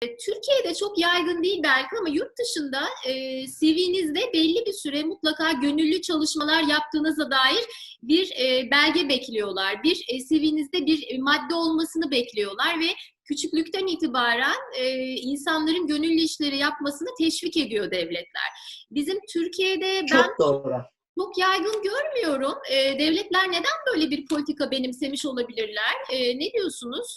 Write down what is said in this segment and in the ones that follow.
Türkiye'de çok yaygın değil belki ama yurt dışında e, CV'nizde belli bir süre mutlaka gönüllü çalışmalar yaptığınıza dair bir e, belge bekliyorlar. Bir e, CV'nizde bir e, madde olmasını bekliyorlar ve küçüklükten itibaren e, insanların gönüllü işleri yapmasını teşvik ediyor devletler. Bizim Türkiye'de ben Çok doğru. çok yaygın görmüyorum. E, devletler neden böyle bir politika benimsemiş olabilirler? E, ne diyorsunuz?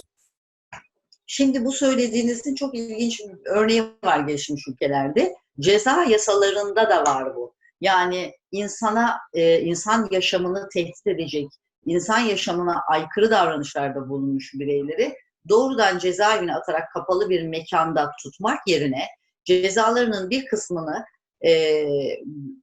Şimdi bu söylediğinizin çok ilginç bir örneği var gelişmiş ülkelerde. Ceza yasalarında da var bu. Yani insana, e, insan yaşamını tehdit edecek, insan yaşamına aykırı davranışlarda bulunmuş bireyleri doğrudan cezaevine atarak kapalı bir mekanda tutmak yerine cezalarının bir kısmını e,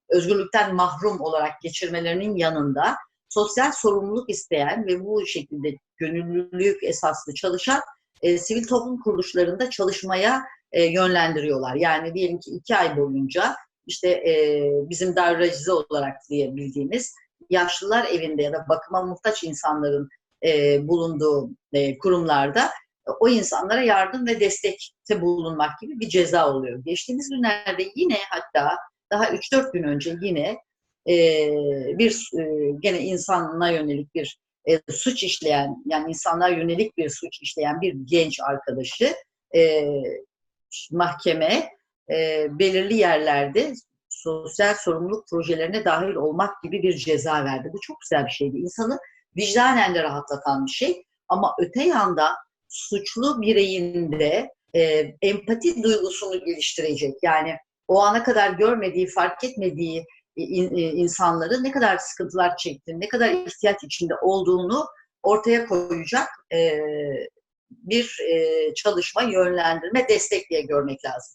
özgürlükten mahrum olarak geçirmelerinin yanında sosyal sorumluluk isteyen ve bu şekilde gönüllülük esaslı çalışan e, sivil toplum kuruluşlarında çalışmaya e, yönlendiriyorlar. Yani diyelim ki iki ay boyunca işte e, bizim darracize olarak diye bildiğimiz yaşlılar evinde ya da bakıma muhtaç insanların e, bulunduğu e, kurumlarda e, o insanlara yardım ve destekte bulunmak gibi bir ceza oluyor. Geçtiğimiz günlerde yine hatta daha 3-4 gün önce yine e, bir e, gene insana yönelik bir e, suç işleyen yani insanlar yönelik bir suç işleyen bir genç arkadaşı e, mahkeme e, belirli yerlerde sosyal sorumluluk projelerine dahil olmak gibi bir ceza verdi. Bu çok güzel bir şeydi. İnsanı vicdanen de rahatlatan bir şey. Ama öte yanda suçlu bireyin de e, empati duygusunu geliştirecek. Yani o ana kadar görmediği, fark etmediği in, insanları ne kadar sıkıntılar çektiğini, ne kadar ihtiyaç içinde olduğunu ortaya koyacak e, bir e, çalışma, yönlendirme, destek diye görmek lazım.